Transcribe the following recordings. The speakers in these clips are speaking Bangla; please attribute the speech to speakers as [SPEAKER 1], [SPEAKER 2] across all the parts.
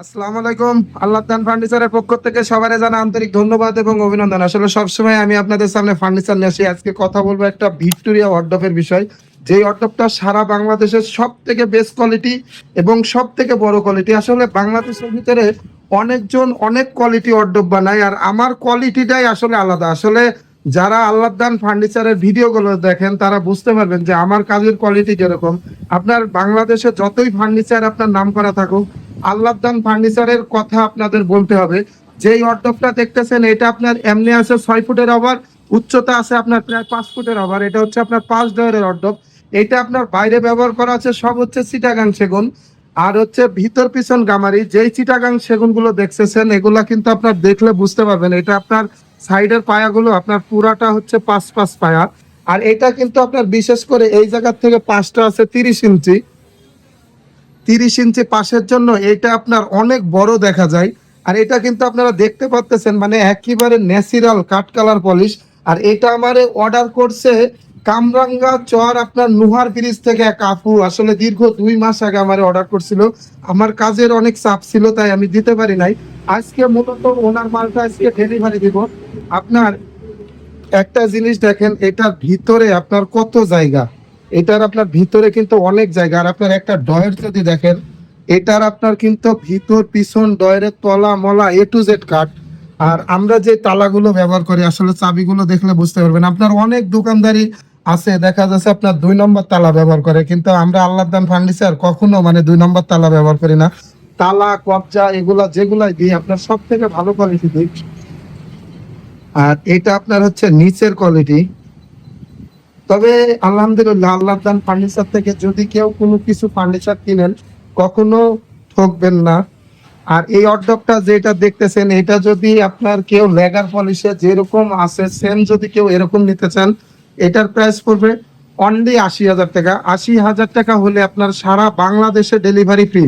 [SPEAKER 1] আসসালামু আলাইকুম। আল্লাহ দান ফার্নিচারের পক্ষ থেকে সবারে জানা আন্তরিক ধন্যবাদ এবং অভিনন্দন। আসলে সবসময় আমি আপনাদের সামনে ফার্নিচার নিয়ে আসি। আজকে কথা বলব একটা ভিক্টোরিয়া ওয়ার্ডপের বিষয়। যে ওয়ার্ডপটা সারা বাংলাদেশের সব থেকে বেস্ট কোয়ালিটি এবং সব থেকে বড় কোয়ালিটি আসলে বাংলাদেশের ভিতরে অনেকজন অনেক কোয়ালিটি ওয়ার্ডপ বানায় আর আমার কোয়ালিটিটাই আসলে আলাদা। আসলে যারা আল্লাহ দান ফার্নিচারের ভিডিওগুলো দেখেন, তারা বুঝতে পারবেন যে আমার কাজের কোয়ালিটি যেরকম আপনার বাংলাদেশে যতই ফার্নিচার আপনার নাম করা থাকুক আল্লাহ দান ফার্নিচারের কথা আপনাদের বলতে হবে। যেই অর্ডপটা দেখতেছেন, এটা আপনার এমনি আছে ছয় ফুটের ওভার, উচ্চতা আছে আপনার প্রায় পাঁচ ফুটের ওভার। এটা হচ্ছে আপনার পাঁচ ডয়ের অর্ডপ এটা আপনার বাইরে ব্যবহার করা আছে, সব হচ্ছে চিটাগাং সেগুন। আর হচ্ছে ভিতর পিছন গামারি, যেই চিটাগাং সেগুনগুলো দেখতেছেন, এগুলা কিন্তু আপনার দেখলে বুঝতে পারবেন। এটা আপনার সাইডের পায়াগুলো, আপনার পুরাটা হচ্ছে পাঁচ পাঁচ পায়া। আর এটা কিন্তু আপনার বিশেষ করে এই জায়গার থেকে পাঁচটা আছে তিরিশ ইঞ্চি। তিরিশ ইঞ্চি পাশের জন্য এটা আপনার অনেক বড় দেখা যায়। আর এটা কিন্তু আপনারা দেখতে পাচ্তেছেন মানে একেবারে ন্যাচারাল কাঠ কালার পলিশ। আর এটা আমারে অর্ডার করছে কামরাঙ্গা চর আপনার নুহার ব্রিজ থেকে এক আপু। আসলে দীর্ঘ দুই মাস আগে আমার অর্ডার করছিল। আমার কাজের অনেক চাপ ছিল, তাই আমি দিতে পারি নাই। আজকে মূলত ওনার মালটা আজকে ডেলিভারি দিব। আপনার একটা জিনিস দেখেন, এটার ভিতরে আপনার কত জায়গা? এটার আপনার ভিতরে কিন্তু অনেক জায়গা। আর আপনার একটা ডয়ের যদি দেখেন, এটার আপনার কিন্তু ভিতর, পিছন ডয়ের তলা, মলা এ টু জেড কাঠ আর আমরা যে তালাগুলো ব্যবহার করি, আসলে চাবিগুলো দেখলে বুঝতে পারবেন। আপনার অনেক দোকানদারি আছে, দেখা যাচ্ছে আপনার দুই নম্বর তালা ব্যবহার করে। কিন্তু আমরা আল্লাহ দান ফার্নিচার কখনো মানে দুই নম্বর তালা ব্যবহার করি না। তালা, কবজা, এগুলা যেগুলাই দিই আপনার সব থেকে ভালো কোয়ালিটি দিই আর এটা আপনার হচ্ছে নিচের কোয়ালিটি তবে আলহামদুলিল্লাহ আল্লাহ দান ফার্নিচার থেকে যদি কেউ কোনো কিছু ফার্নিচার কিনেন, কখনো ঠকবেন না। আর এই অর্ডকটা যেটা দেখতেছেন, এটা যদি আপনার কেউ লেগার পলিশে যেরকম আছে সেম যদি কেউ এরকম নিতে চান, এটার প্রাইস পড়বে অনলি আশি হাজার টাকা। আশি হাজার টাকা হলে আপনার সারা বাংলাদেশে ডেলিভারি ফ্রি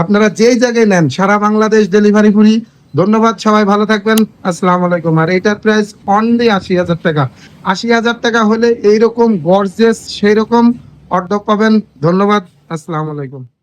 [SPEAKER 1] আপনারা যেই জায়গায় নেন, সারা বাংলাদেশ ডেলিভারি ফ্রি ধন্যবাদ, সবাই ভালো থাকবেন। আসসালামু আলাইকুম। আর এটার প্রাইস অনলি আশি হাজার টাকা। আশি হাজার টাকা হলে এইরকম গর্জেস সেই রকম অর্ধক পাবেন। ধন্যবাদ। আসসালাম আলাইকুম।